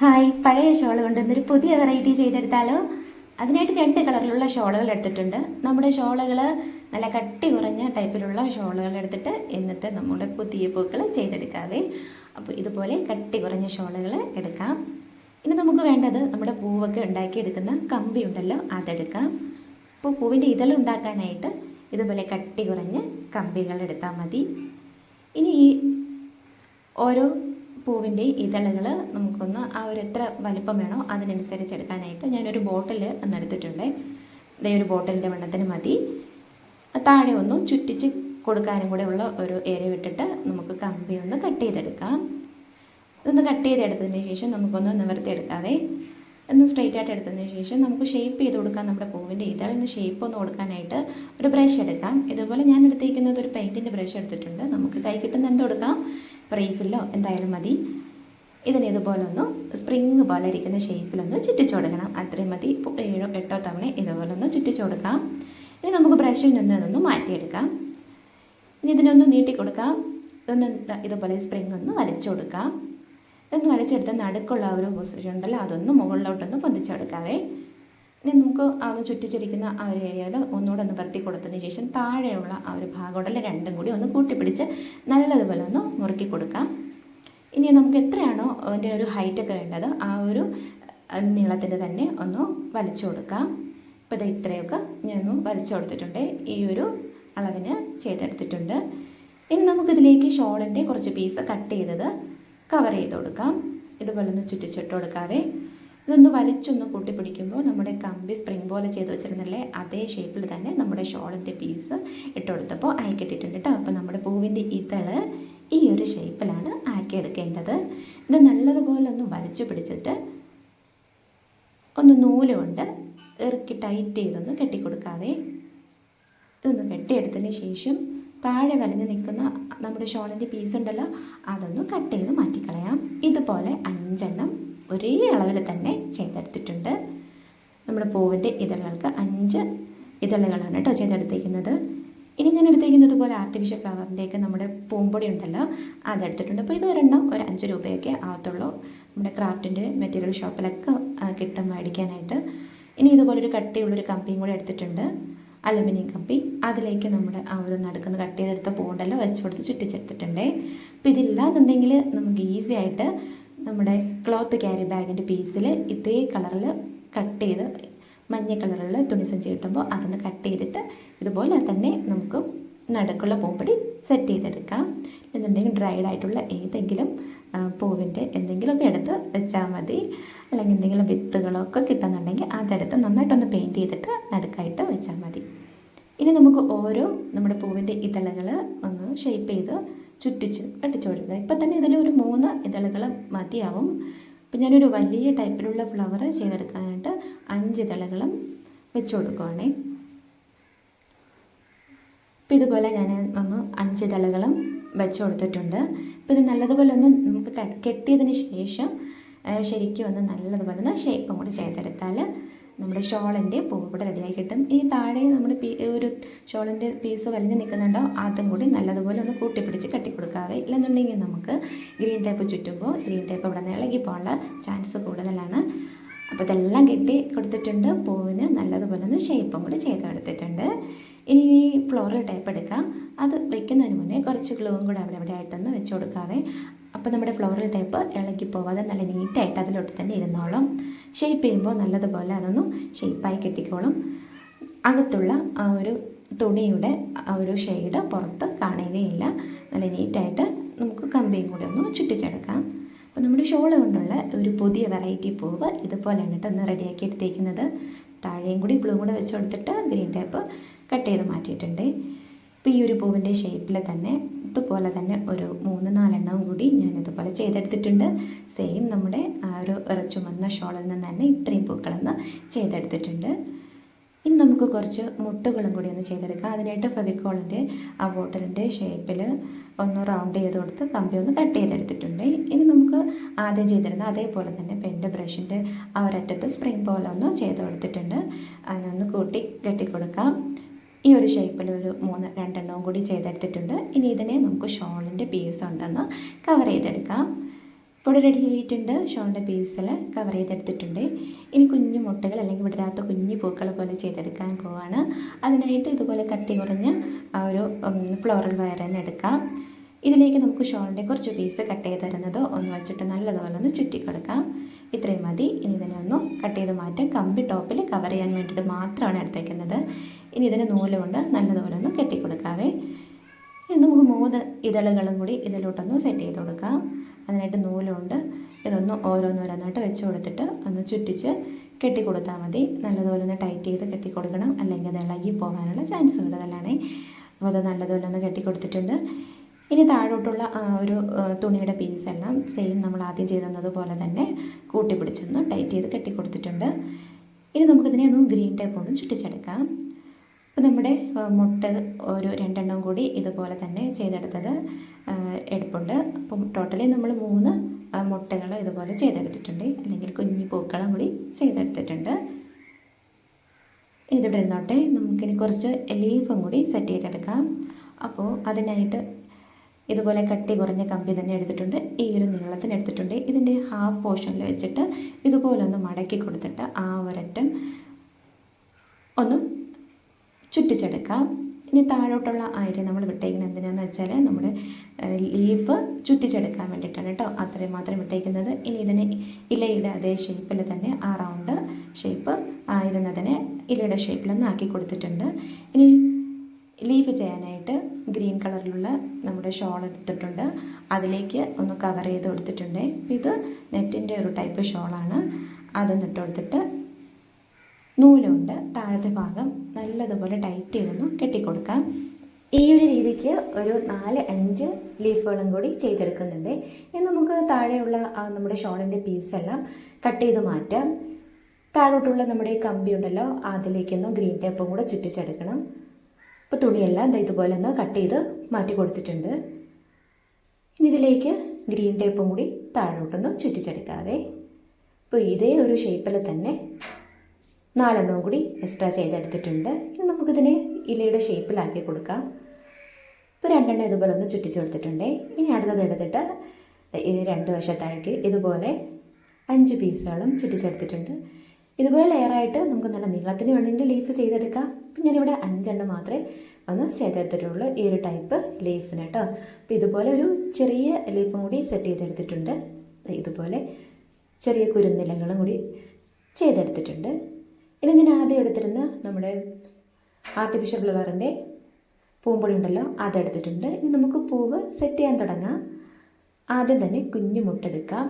Hi. പഴയ shawl കൊണ്ടുവന്നൊരു പുതിയ variety ചെയ്തെടുത്താലോ? അതിനായിട്ട് രണ്ട് കളറിലുള്ള ഷോളുകൾ എടുത്തിട്ടുണ്ട്. നമ്മുടെ ഷോളുകൾ നല്ല കട്ടി കുറഞ്ഞ ടൈപ്പിലുള്ള ഷോളുകൾ എടുത്തിട്ട് ഇന്നത്തെ നമ്മുടെ പുതിയ പൂക്കൾ ചെയ്തെടുക്കാവേ. അപ്പോൾ ഇതുപോലെ കട്ടി കുറഞ്ഞ ഷോളുകൾ എടുക്കാം. ഇനി നമുക്ക് വേണ്ടത് നമ്മുടെ പൂവൊക്കെ ഉണ്ടാക്കിയെടുക്കുന്ന കമ്പി ഉണ്ടല്ലോ അതെടുക്കാം. അപ്പോൾ പൂവിന്റെ ഇതൾ ഉണ്ടാക്കാനായിട്ട് ഇതുപോലെ കട്ടി കുറഞ്ഞ കമ്പികൾ എടുത്താൽ മതി. ഇനി ഈ ഓരോ പൂവിന്റെ ഇതളുകൾ നമുക്കൊന്ന് ആ ഒരു എത്ര വലിപ്പം വേണോ അതിനനുസരിച്ച് എടുക്കാനായിട്ട് ഞാനൊരു ബോട്ടിൽ ഒന്ന് എടുത്തിട്ടുണ്ട്. ഇതേ ഒരു ബോട്ടിലിന്റെ വെണ്ണത്തിന് മതി. താഴെ ഒന്ന് ചുറ്റിച്ച് കൊടുക്കാനും കൂടെ ഉള്ള ഒരു ഏരിയ വിട്ടിട്ട് നമുക്ക് കമ്പി ഒന്ന് കട്ട് ചെയ്തെടുക്കാം. ഇതൊന്ന് കട്ട് ചെയ്തെടുത്തതിന് ശേഷം നമുക്കൊന്ന് നിവർത്തി എടുക്കാതെ ഒന്ന് സ്ട്രെയിറ്റ് ആയിട്ട് എടുത്തതിന് ശേഷം നമുക്ക് ഷേപ്പ് ചെയ്ത് കൊടുക്കാം നമ്മുടെ പൂവിന്റെ ഇതളിന് ഷേപ്പ് ഒന്ന് കൊടുക്കാനായിട്ട് ഒരു ബ്രഷ് എടുക്കാം. ഇതുപോലെ ഞാൻ എടുത്തിരിക്കുന്നത് ഒരു പെയിന്റിന്റെ ബ്രഷ് എടുത്തിട്ടുണ്ട്. നമുക്ക് കൈ കിട്ടുന്ന എന്ത് കൊടുക്കാം? റീഫില്ലോ എന്തായാലും മതി. ഇതിന് ഇതുപോലെ ഒന്ന് സ്പ്രിങ് പോലെ ഇരിക്കുന്ന ഷേപ്പിലൊന്ന് ചുറ്റിച്ചു കൊടുക്കണം. അത്രയും മതി. ഇപ്പോൾ ഏഴോ എട്ടോ തവണ ഇതുപോലെ ഒന്ന് ചുറ്റിച്ചു കൊടുക്കാം. ഇനി നമുക്ക് ബ്രഷിൽ നിന്ന് ഇതൊന്ന് മാറ്റിയെടുക്കാം. ഇനി ഇതിനൊന്ന് നീട്ടി കൊടുക്കാം. ഇതൊന്ന് ഇതുപോലെ സ്പ്രിങ് ഒന്ന് വലിച്ചു കൊടുക്കാം. ഇതൊന്ന് വലിച്ചെടുത്ത് നടുക്കുള്ള ഒരു പൊസിഷൻ ഉണ്ടല്ലോ അതൊന്ന് മുകളിലോട്ടൊന്ന് പൊന്തിച്ചെടുക്കാവേ ഇനി നമുക്ക് ഒന്ന് ചുറ്റിച്ചിരിക്കുന്ന ആ ഒരു ഏരിയയിൽ ഒന്നുകൂടെ ഒന്ന് പരത്തി കൊടുത്തതിന് ശേഷം താഴെയുള്ള ആ ഒരു ഭാഗം ഉണ്ടല്ലോ രണ്ടും കൂടി ഒന്ന് കൂട്ടിപ്പിടിച്ച് നല്ലതുപോലെ ഒന്ന് മുറുക്കി കൊടുക്കാം. ഇനി നമുക്ക് എത്രയാണോ അതിന്റെ ഒരു ഹൈറ്റൊക്കെ വേണ്ടത് ആ ഒരു നീളത്തിന്റെ തന്നെ ഒന്ന് വലിച്ചു കൊടുക്കാം. ഇപ്പോൾ ഇത് ഇത്രയൊക്കെ ഞാൻ ഒന്ന് വലിച്ചു കൊടുത്തിട്ടുണ്ട്. ഈ ഒരു അളവിന് ചെയ്തെടുത്തിട്ടുണ്ട്. ഇനി നമുക്കിതിലേക്ക് ഷോളിന്റെ കുറച്ച് പീസ് കട്ട് ചെയ്തത് കവർ ചെയ്ത് കൊടുക്കാം. ഇതുപോലെ ഒന്ന് ചുറ്റിച്ചിട്ട് കൊടുക്കാവേ. ഇതൊന്ന് വലിച്ചൊന്ന് കൂട്ടിപ്പിടിക്കുമ്പോൾ നമ്മുടെ കമ്പി സ്പ്രിംഗ് പോലെ ചെയ്ത് വെച്ചിരുന്നല്ലേ അതേ ഷേപ്പിൽ തന്നെ നമ്മുടെ ഷോളിന്റെ പീസ് ഇട്ട് കൊടുത്തപ്പോൾ ആയി കിട്ടിയിട്ടുണ്ട് കേട്ടോ. അപ്പോൾ നമ്മുടെ പൂവിന്റെ ഇതൾ ഈ ഒരു ഷേപ്പിലാണ് ആക്കിയെടുക്കേണ്ടത് ഇത് നല്ലതുപോലെ ഒന്ന് വലിച്ചു പിടിച്ചിട്ട് ഒന്ന് നൂൽ കൊണ്ട് ഇറുക്കി ടൈറ്റ് ചെയ്തൊന്ന് കെട്ടിക്കൊടുക്കാവേ. ഇതൊന്ന് കെട്ടിയെടുത്തതിന് ശേഷം താഴെ വലിഞ്ഞ് നിൽക്കുന്ന നമ്മുടെ ഷോളിന്റെ പീസ് ഉണ്ടല്ലോ അതൊന്ന് കട്ട് ചെയ്ത് മാറ്റിക്കളയാം. ഇതുപോലെ അഞ്ചെണ്ണം ഒരേ അളവിൽ തന്നെ ചെയ്തെടുത്തിട്ടുണ്ട്. നമ്മുടെ പൂവിന്റെ ഇതളുകൾക്ക് അഞ്ച് ഇതളുകളാണ് കേട്ടോ ചെയ്തെടുത്തേക്കുന്നത്. ഇനി ഞാൻ എടുത്തേക്കുന്നത് പോലെ ആർട്ടിഫിഷ്യൽ ഫ്ലവറിന്റെയൊക്കെ നമ്മുടെ പൂമ്പൊടി ഉണ്ടല്ലോ അതെടുത്തിട്ടുണ്ട് അപ്പോൾ ഇത് ഒരെണ്ണം ഒരു അഞ്ച് രൂപയൊക്കെ ആവത്തുള്ളൂ. നമ്മുടെ ക്രാഫ്റ്റിന്റെ മെറ്റീരിയൽ ഷോപ്പിലൊക്കെ കിട്ടും മേടിക്കാനായിട്ട്. ഇനി ഇതുപോലൊരു കട്ടിയുള്ളൊരു കമ്പിയും കൂടെ എടുത്തിട്ടുണ്ട്. അലുമിനിയം കമ്പി. അതിലേക്ക് നമ്മുടെ ആ ഒരു നടുക്കുന്ന കട്ട് ചെയ്തെടുത്ത പൂണ്ടല്ലോ വെച്ച് കൊടുത്ത് ചുറ്റിച്ചെടുത്തിട്ടുണ്ടേ. അപ്പോൾ ഇതില്ലാന്നുണ്ടെങ്കിൽ നമുക്ക് ഈസി ആയിട്ട് നമ്മുടെ ക്ലോത്ത് ക്യാരി ബാഗിന്റെ പീസിൽ ഇതേ കളറിൽ കട്ട് ചെയ്ത് മഞ്ഞ കളറിൽ തുണിസഞ്ചി കിട്ടുമ്പോൾ അതൊന്ന് കട്ട് ചെയ്തിട്ട് ഇതുപോലെ തന്നെ നമുക്ക് നടുക്കുള്ള പൂപ്പടി സെറ്റ് ചെയ്തെടുക്കാം. എന്നുണ്ടെങ്കിൽ ഡ്രൈഡ് ആയിട്ടുള്ള ഏതെങ്കിലും പൂവിന്റെ എന്തെങ്കിലുമൊക്കെ എടുത്ത് വെച്ചാൽ മതി. അല്ലെങ്കിൽ എന്തെങ്കിലും വിത്തുകളൊക്കെ കിട്ടുന്നുണ്ടെങ്കിൽ അതെടുത്ത് നന്നായിട്ടൊന്ന് പെയിന്റ് ചെയ്തിട്ട് നടുക്കായിട്ട് വെച്ചാൽ മതി. ഇനി നമുക്ക് ഓരോ നമ്മുടെ പൂവിന്റെ ഇതളകൾ ഒന്ന് ഷേപ്പ് ചെയ്ത് ചുറ്റിച്ച് കെട്ടിച്ചു കൊടുക്കുക ഇപ്പം തന്നെ ഇതിലൊരു മൂന്ന് ഇതളുകൾ മതിയാവും. അപ്പം ഞാനൊരു വലിയ ടൈപ്പിലുള്ള ഫ്ലവർ ചെയ്തെടുക്കാനായിട്ട് അഞ്ച് ഇതളുകളും വെച്ച് കൊടുക്കുവാണേ. അപ്പം ഇതുപോലെ ഞാൻ ഒന്ന് അഞ്ച് ഇതളുകളും വെച്ച് കൊടുത്തിട്ടുണ്ട്. അപ്പോൾ ഇത് നല്ലതുപോലെ ഒന്ന് നമുക്ക് കെട്ടിയതിന് ശേഷം ശരിക്കും ഒന്ന് നല്ലതുപോലെ ഒന്ന് ഷേപ്പും കൂടി ചെയ്തെടുത്താൽ നമ്മുടെ ഷോളിന്റെ പൂവ് ഇവിടെ റെഡിയായി കിട്ടും. ഈ താഴെ നമ്മുടെ ഒരു ഷോളിന്റെ പീസ് വലിഞ്ഞ് നിൽക്കുന്നുണ്ടോ അതും കൂടി നല്ലതുപോലെ ഒന്ന് കൂട്ടിപ്പിടിച്ച് കെട്ടിക്കൊടുക്കാവേ. ഇല്ലെന്നുണ്ടെങ്കിൽ നമുക്ക് ഗ്രീൻ ടേപ്പ് ചുറ്റുമ്പോൾ ഗ്രീൻ ടേപ്പ് ഇവിടെ നിന്ന് ഇളകി പോകാനുള്ള ചാൻസ് കൂടുതലാണ്. അപ്പോൾ ഇതെല്ലാം കെട്ടി കൊടുത്തിട്ടുണ്ട്. പൂവിന് നല്ലതുപോലെ ഒന്ന് ഷേപ്പും കൂടി ചെയ്ത് കൊടുത്തിട്ടുണ്ട്. ഇനി ഈ ഫ്ലോറൽ ടൈപ്പ് എടുക്കാം. അത് വെക്കുന്നതിന് മുന്നേ കുറച്ച് ഗ്ലൂവും കൂടെ അവിടെ അവിടെ ആയിട്ടൊന്ന് വെച്ച് കൊടുക്കാവേ. അപ്പോൾ നമ്മുടെ ഫ്ലോറൽ ടൈപ്പ് ഇളകി പോവാതെ നല്ല നീറ്റായിട്ട് അതിലോട്ട് തന്നെ ഇരുന്നോളും. ഷേപ്പ് ചെയ്യുമ്പോൾ നല്ലതുപോലെ അതൊന്നും ഷേപ്പായി കെട്ടിക്കോളും. അകത്തുള്ള ആ ഒരു തുണിയുടെ ഒരു ഷെയ്ഡ് പുറത്ത് കാണുകയില്ല. നല്ല നീറ്റായിട്ട് നമുക്ക് കമ്പിയും കൂടി ഒന്ന് ചുറ്റിച്ചെടുക്കാം. അപ്പോൾ നമ്മുടെ ഷോൾ കൊണ്ടുള്ള ഒരു പുതിയ വെറൈറ്റി പൂവ് ഇതുപോലെയാണ് കേട്ടോ ഒന്ന് റെഡിയാക്കി എടുത്തേക്കുന്നത്. താഴെയും കൂടി ബ്ലൂ കൂടെ വെച്ച് കൊടുത്തിട്ട് ഗ്രീൻ ടേപ്പ് കട്ട് ചെയ്ത് മാറ്റിയിട്ടുണ്ട്. അപ്പോൾ ഈ ഒരു പൂവിന്റെ ഷേപ്പിൽ തന്നെ ഇതുപോലെ തന്നെ ഒരു മൂന്ന് നാലെണ്ണവും കൂടി ഞാൻ ഇതുപോലെ ചെയ്തെടുത്തിട്ടുണ്ട്. സെയിം നമ്മുടെ ആ ഒരു ചുമന്ന ഷോളിൽ നിന്ന് തന്നെ ഇത്രയും പൂക്കളൊന്ന് ചെയ്തെടുത്തിട്ടുണ്ട്. ഇനി നമുക്ക് കുറച്ച് മുട്ടുകളും കൂടി ഒന്ന് ചെയ്തെടുക്കാം. അതിനായിട്ട് ഫെവിക്കോളിന്റെ ആ ബോട്ടിലിന്റെ ഷേപ്പിൽ ഒന്ന് റൗണ്ട് ചെയ്ത് കൊടുത്ത് കമ്പി ഒന്ന് കട്ട് ചെയ്തെടുത്തിട്ടുണ്ട്. ഇനി നമുക്ക് ആദ്യം ചെയ്തിരുന്ന അതേപോലെ തന്നെ പെന്റെ ബ്രഷിന്റെ ആ ഒരറ്റത്ത് സ്പ്രിങ് പോലെ ഒന്ന് ചെയ്ത് കൊടുത്തിട്ടുണ്ട്. അതിനൊന്ന് കൂട്ടി കെട്ടിക്കൊടുക്കാം. ഈ ഒരു ഷേപ്പിൽ ഒരു മൂന്ന് രണ്ടെണ്ണവും കൂടി ചെയ്തെടുത്തിട്ടുണ്ട്. ഇനി ഇതിനെ നമുക്ക് ഷോളിന്റെ പീസ് ഉണ്ടെന്ന് കവർ ചെയ്തെടുക്കാം. ഇവിടെ റെഡി ആയിട്ടുണ്ട്. ഷോളിന്റെ പീസിൽ കവർ ചെയ്തെടുത്തിട്ടുണ്ട്. ഇനി കുഞ്ഞു മുട്ടകൾ അല്ലെങ്കിൽ വിടരാത്ത കുഞ്ഞു പൂക്കൾ പോലെ ചെയ്തെടുക്കാൻ പോവാണ്. അതിനായിട്ട് ഇതുപോലെ കട്ടി കുറഞ്ഞ ഒരു ഫ്ലോറൽ വയർ തന്നെ എടുക്കാം. ഇതിലേക്ക് നമുക്ക് ഷോളിന്റെ കുറച്ച് പീസ് കട്ട് ചെയ്ത് തരുന്നതോ ഒന്ന് വെച്ചിട്ട് നല്ലതുപോലെ ഒന്ന് ചുറ്റി കൊടുക്കാം. ഇത്രയും മതി. ഇനി ഇതിനെ ഒന്ന് കട്ട് ചെയ്ത് മാറ്റാം. കമ്പി ടോപ്പിൽ കവർ ചെയ്യാൻ വേണ്ടിയിട്ട് മാത്രമാണ് എടുത്തേക്കുന്നത്. ഇനി ഇതിനെ നൂലുകൊണ്ട് നല്ലതുപോലെ ഒന്ന് കെട്ടിക്കൊടുക്കാവേ. ഇനി നമുക്ക് മൂന്ന് ഇതളുകളും കൂടി ഇതിലോട്ടൊന്ന് സെറ്റ് ചെയ്ത് കൊടുക്കാം. അതിനായിട്ട് നൂലുണ്ട്. ഇതൊന്ന് ഓരോന്നോരോന്നായിട്ട് വെച്ച് കൊടുത്തിട്ട് ഒന്ന് ചുറ്റിച്ച് കെട്ടി കെട്ടിക്കൊടുത്താൽ മതി. നല്ലതുപോലെ ഒന്ന് ടൈറ്റ് ചെയ്ത് കെട്ടി കൊടുക്കണം അല്ലെങ്കിൽ അത് ഇളകി പോകാനുള്ള ചാൻസ് കൂടുതലാണ് അപ്പോൾ അത് നല്ലതുപോലെ ഒന്ന് കെട്ടി കെട്ടിക്കൊടുത്തിട്ടുണ്ട്. ഇനി താഴോട്ടുള്ള ഒരു തുണിയുടെ പീസെല്ലാം സെയിം നമ്മൾ ആദ്യം ചെയ്തത് പോലെ തന്നെ കൂട്ടിപ്പിടിച്ചൊന്ന് ടൈറ്റ് ചെയ്ത് കെട്ടി കെട്ടിക്കൊടുത്തിട്ടുണ്ട്. ഇനി നമുക്കിതിനെ ഒന്ന് ഗ്രീൻ ടൈപ്പ് കൊണ്ട് ചുറ്റിച്ചെടുക്കാം. അപ്പോൾ നമ്മുടെ മുട്ട ഒരു രണ്ടെണ്ണം കൂടി ഇതുപോലെ തന്നെ ചെയ്തെടുത്തത് എടുപ്പുണ്ട്. അപ്പം ടോട്ടലി നമ്മൾ മൂന്ന് മുട്ടകൾ ഇതുപോലെ ചെയ്തെടുത്തിട്ടുണ്ട്. അല്ലെങ്കിൽ കുഞ്ഞു പൂക്കളും കൂടി ചെയ്തെടുത്തിട്ടുണ്ട്. ഇതിവിടെ ഇരുന്നോട്ടെ നമുക്കിനി കുറച്ച് ലീഫും കൂടി സെറ്റ് ചെയ്തെടുക്കാം. അപ്പോൾ അതിനായിട്ട് ഇതുപോലെ കട്ടി കുറഞ്ഞ കമ്പി തന്നെ എടുത്തിട്ടുണ്ട്. ഈ ഒരു നീളത്തിന് എടുത്തിട്ടുണ്ട്. ഇതിന്റെ ഹാഫ് പോർഷനിൽ വെച്ചിട്ട് ഇതുപോലെ ഒന്ന് മടക്കി കൊടുത്തിട്ട് ആ ഒരറ്റം ഒന്ന് ചുറ്റിച്ചെടുക്കാം. ഇനി താഴോട്ടുള്ള അരി നമ്മൾ വിട്ടേക്കുന്നത് എന്തിനാന്ന് വെച്ചാൽ നമ്മൾ ലീഫ് ചുറ്റിച്ചെടുക്കാൻ വേണ്ടിയിട്ടാണ് കേട്ടോ. അത്രയും മാത്രം വിട്ടേക്കുന്നത്. ഇനി ഇതിന് ഇലയുടെ അതേ ഷേപ്പിൽ തന്നെ ആ റൗണ്ട് ഷേപ്പ് ആയിരുന്നതിനെ ഇലയുടെ ഷേപ്പിലൊന്ന് ആക്കി കൊടുത്തിട്ടുണ്ട്. ഇനി ലീഫ് ചെയ്യാനായിട്ട് ഗ്രീൻ കളറിലുള്ള നമ്മുടെ ഷോൾ എടുത്തിട്ടുണ്ട്. അതിലേക്ക് ഒന്ന് കവർ ചെയ്ത് കൊടുത്തിട്ടുണ്ട്. ഇത് നെറ്റിന്റെ ഒരു ടൈപ്പ് ഷോളാണ് അതൊന്ന് ഇട്ട് കൊടുത്തിട്ട് നൂലുണ്ട്. താഴത്തെ ഭാഗം നല്ലതുപോലെ ടൈറ്റ് ചെയ്തൊന്ന് കെട്ടിക്കൊടുക്കാം. ഈ ഒരു രീതിക്ക് ഒരു നാല് അഞ്ച് ലീഫുകളും കൂടി ചെയ്തെടുക്കുന്നുണ്ട്. ഇനി നമുക്ക് താഴെയുള്ള നമ്മുടെ ഷോളിന്റെ പീസെല്ലാം കട്ട് ചെയ്ത് മാറ്റാം. താഴോട്ടുള്ള നമ്മുടെ ഈ കമ്പി ഉണ്ടല്ലോ അതിലേക്കൊന്ന് ഗ്രീൻ ടേപ്പും കൂടെ ചുറ്റിച്ചെടുക്കണം. അപ്പോൾ തുണിയെല്ലാം ഇതുപോലെ ഒന്ന് കട്ട് ചെയ്ത് മാറ്റി കൊടുത്തിട്ടുണ്ട്. ഇനി ഇതിലേക്ക് ഗ്രീൻ ടേപ്പും കൂടി താഴോട്ടൊന്ന് ചുറ്റിച്ചെടുക്കാവേ. അപ്പോൾ ഇതേ ഒരു ഷേപ്പിൽ തന്നെ നാലെണ്ണവും കൂടി എക്സ്ട്രാ ചെയ്തെടുത്തിട്ടുണ്ട്. ഇനി നമുക്കിതിനെ ഇലയുടെ ഷേപ്പിലാക്കി കൊടുക്കാം. ഇപ്പോൾ രണ്ടെണ്ണം ഇതുപോലെ ഒന്ന് ചുറ്റിച്ച് കൊടുത്തിട്ടുണ്ട്. ഇനി അടുത്തത് എടുത്തിട്ട് ഇത് രണ്ട് വശത്തായിട്ട് ഇതുപോലെ അഞ്ച് പീസുകളും ചുറ്റിച്ചെടുത്തിട്ടുണ്ട് ഇതുപോലെ ലെയറായിട്ട് നമുക്ക് നല്ല നീളത്തിന് വേണമെങ്കിൽ ലീഫ് ചെയ്തെടുക്കാം. അപ്പം ഞാനിവിടെ അഞ്ചെണ്ണം മാത്രമേ ഒന്ന് ചെയ്തെടുത്തിട്ടുള്ളൂ. ഈ ഒരു ടൈപ്പ് ലീഫിന് കേട്ടോ. അപ്പോൾ ഇതുപോലെ ഒരു ചെറിയ ലീഫും കൂടി സെറ്റ് ചെയ്തെടുത്തിട്ടുണ്ട്. ഇതുപോലെ ചെറിയ കുരുന്നിലകളും കൂടി ചെയ്തെടുത്തിട്ടുണ്ട്. ഇനി ഞാൻ ആദ്യം എടുത്തിരുന്ന നമ്മുടെ ആർട്ടിഫിഷ്യൽ ഫ്ലവറിന്റെ പൂമ്പൊടി ഉണ്ടല്ലോ അതെടുത്തിട്ടുണ്ട് ഇനി നമുക്ക് പൂവ് സെറ്റ് ചെയ്യാൻ തുടങ്ങാം. ആദ്യം തന്നെ കുഞ്ഞു മുട്ടെടുക്കാം.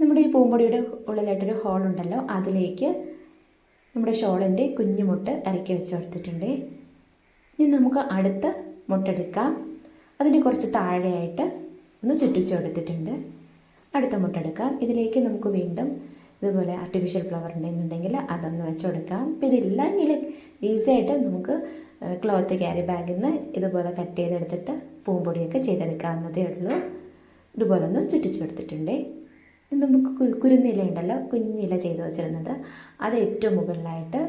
നമ്മുടെ ഈ പൂമ്പൊടിയുടെ ഉള്ളിലായിട്ടൊരു ഹോൾ ഉണ്ടല്ലോ അതിലേക്ക് നമ്മുടെ ഷോളിന്റെ കുഞ്ഞു മുട്ട് ഇറക്കി വെച്ച് കൊടുത്തിട്ടുണ്ട്. ഇനി നമുക്ക് അടുത്ത മുട്ടെടുക്കാം. അതിന് കുറച്ച് താഴെയായിട്ട് ഒന്ന് ചുറ്റിച്ച് കൊടുത്തിട്ടുണ്ട്. അടുത്ത മുട്ടെടുക്കാം. ഇതിലേക്ക് നമുക്ക് വീണ്ടും ഇതുപോലെ ആർട്ടിഫിഷ്യൽ ഫ്ലവർ ഉണ്ടെന്നുണ്ടെങ്കിൽ അതൊന്ന് വെച്ച് കൊടുക്കാം അപ്പോൾ ഇതില്ലെങ്കിൽ ഈസി ആയിട്ട് നമുക്ക് ക്ലോത്ത് ക്യാരി ബാഗിൽ നിന്ന് ഇതുപോലെ കട്ട് ചെയ്തെടുത്തിട്ട് പൂമ്പൊടിയൊക്കെ ചെയ്തെടുക്കാവുന്നതേ ഉള്ളൂ. ഇതുപോലെ ഒന്ന് ചുറ്റിച്ചു കൊടുത്തിട്ടുണ്ട്. നമുക്ക് കുരുന്നില ഉണ്ടല്ലോ കുഞ്ഞില ചെയ്ത് വെച്ചിരുന്നത്. അത് ഏറ്റവും മുകളിലായിട്ട്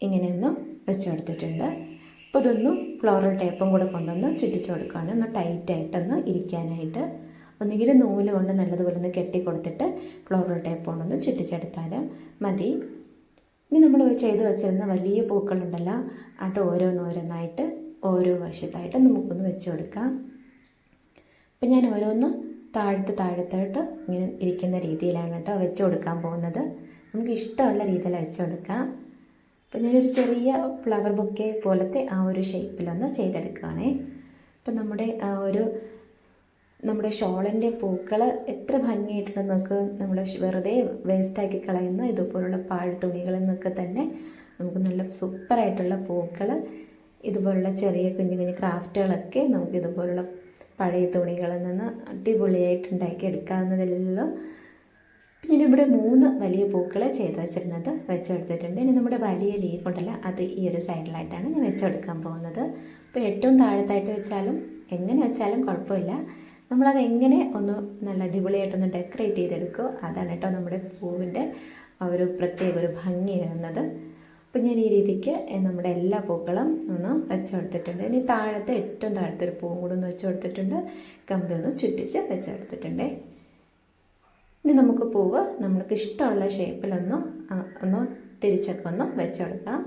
ഇങ്ങനെയൊന്ന് വെച്ച് കൊടുത്തിട്ടുണ്ട്. അപ്പോൾ ഇതൊന്നും ഫ്ലോറൽ ടേപ്പും കൂടെ കൊണ്ടൊന്ന് ചുറ്റിച്ചു കൊടുക്കുകയാണ്. ഒന്ന് ടൈറ്റായിട്ടൊന്ന് ഇരിക്കാനായിട്ട്. ഒന്നുകിൽ നൂൽ കൊണ്ട് നല്ലതുപോലെ ഒന്ന് കെട്ടി കൊടുത്തിട്ട് ഫ്ലോറൽ ടേപ്പ് കൊണ്ടൊന്ന് ചുറ്റിച്ചെടുത്താൽ മതി. ഇനി നമ്മൾ ചെയ്ത് വെച്ചിരുന്ന വലിയ പൂക്കളുണ്ടല്ലോ അത് ഓരോന്നോരോന്നായിട്ട് ഓരോ വശത്തായിട്ട് നമുക്കൊന്ന് വെച്ച് കൊടുക്കാം അപ്പം ഞാൻ ഓരോന്ന് താഴത്ത് താഴത്തോട്ട് ഇങ്ങനെ ഇരിക്കുന്ന രീതിയിലാണ് കേട്ടോ വെച്ച് കൊടുക്കാൻ പോകുന്നത്. നമുക്ക് ഇഷ്ടമുള്ള രീതിയിൽ വെച്ച് കൊടുക്കാം അപ്പം ഞാനൊരു ചെറിയ ഫ്ലവർ ബുക്കേ പോലത്തെ ആ ഒരു ഷേപ്പിലൊന്ന് ചെയ്തെടുക്കുകയാണേ അപ്പം നമ്മുടെ ആ ഒരു നമ്മുടെ ഷോളിന്റെ പൂക്കൾ എത്ര ഭംഗിയായിട്ടുണ്ടെന്ന് നമുക്ക് നമ്മൾ വെറുതെ വേസ്റ്റാക്കി കളയുന്ന ഇതുപോലുള്ള പാഴ് തുണികളിൽ നിന്നൊക്കെ തന്നെ നമുക്ക് നല്ല സൂപ്പറായിട്ടുള്ള പൂക്കൾ ഇതുപോലുള്ള ചെറിയ കുഞ്ഞു കുഞ്ഞു ക്രാഫ്റ്റുകളൊക്കെ നമുക്ക് ഇതുപോലുള്ള പഴയ തുണികളിൽ നിന്ന് അടിപൊളിയായിട്ട് ഉണ്ടാക്കി എടുക്കാവുന്നതിലുള്ള പിന്നെ ഇവിടെ മൂന്ന് വലിയ പൂക്കൾ ചെയ്ത് വെച്ചിരുന്നത് വെച്ചെടുത്തിട്ടുണ്ട് ഇനി നമ്മുടെ വലിയ ലീഫ് ഉണ്ടല്ലോ അത് ഈ ഒരു സൈഡിലായിട്ടാണ് ഞാൻ വെച്ചെടുക്കാൻ പോകുന്നത്. അപ്പോൾ ഏറ്റവും താഴത്തായിട്ട് വെച്ചാലും എങ്ങനെ വെച്ചാലും കുഴപ്പമില്ല. നമ്മളത് എങ്ങനെ ഒന്ന് നല്ല അടിപൊളിയായിട്ടൊന്ന് ഡെക്കറേറ്റ് ചെയ്തെടുക്കുക അതാണ് കേട്ടോ നമ്മുടെ പൂവിന്റെ ഒരു പ്രത്യേക ഒരു ഭംഗി വരുന്നത്. അപ്പം ഞാൻ ഈ രീതിക്ക് നമ്മുടെ എല്ലാ പൂക്കളും ഒന്ന് വെച്ച് കൊടുത്തിട്ടുണ്ട് ഇനി താഴത്തെ ഏറ്റവും താഴത്തെ ഒരു പൂവും കൂടെ ഒന്ന് വെച്ച് കൊടുത്തിട്ടുണ്ട് കമ്പി ഒന്ന് ചുറ്റിച്ച് വെച്ച് കൊടുത്തിട്ടുണ്ട് ഇനി നമുക്ക് പൂവ് നമുക്ക് ഇഷ്ടമുള്ള ഷേപ്പിലൊന്നും ഒന്ന് തിരിച്ചൊക്കെ ഒന്ന് വെച്ചെടുക്കാം.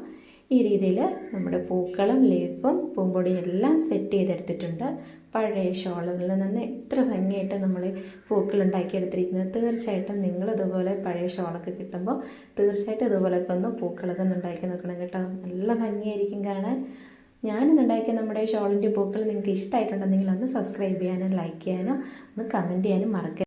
ഈ രീതിയിൽ നമ്മുടെ പൂക്കളും ലീഫും പൂമ്പൊടിയും എല്ലാം സെറ്റ് ചെയ്തെടുത്തിട്ടുണ്ട്. പഴയ ഷോളുകളിൽ നിന്ന് എത്ര ഭംഗിയായിട്ട് നമ്മൾ പൂക്കൾ ഉണ്ടാക്കിയെടുത്തിരിക്കുന്നത് തീർച്ചയായിട്ടും നിങ്ങൾ ഇതുപോലെ പഴയ ഷോളൊക്കെ കിട്ടുമ്പോൾ തീർച്ചയായിട്ടും ഇതുപോലെയൊക്കെ ഒന്ന് പൂക്കളൊക്കെ ഒന്ന് ഉണ്ടാക്കി നോക്കണം കേട്ടോ. നല്ല ഭംഗിയായിരിക്കും കാണാൻ. ഞാനിന്നുണ്ടാക്കിയ നമ്മുടെ ഷോളിന്റെ പൂക്കൾ നിങ്ങൾക്ക് ഇഷ്ടമായിട്ടുണ്ടെങ്കിൽ ഒന്ന് സബ്സ്ക്രൈബ് ചെയ്യാനും ലൈക്ക് ചെയ്യാനും ഒന്ന് കമന്റ് ചെയ്യാനും മറക്കരുത്.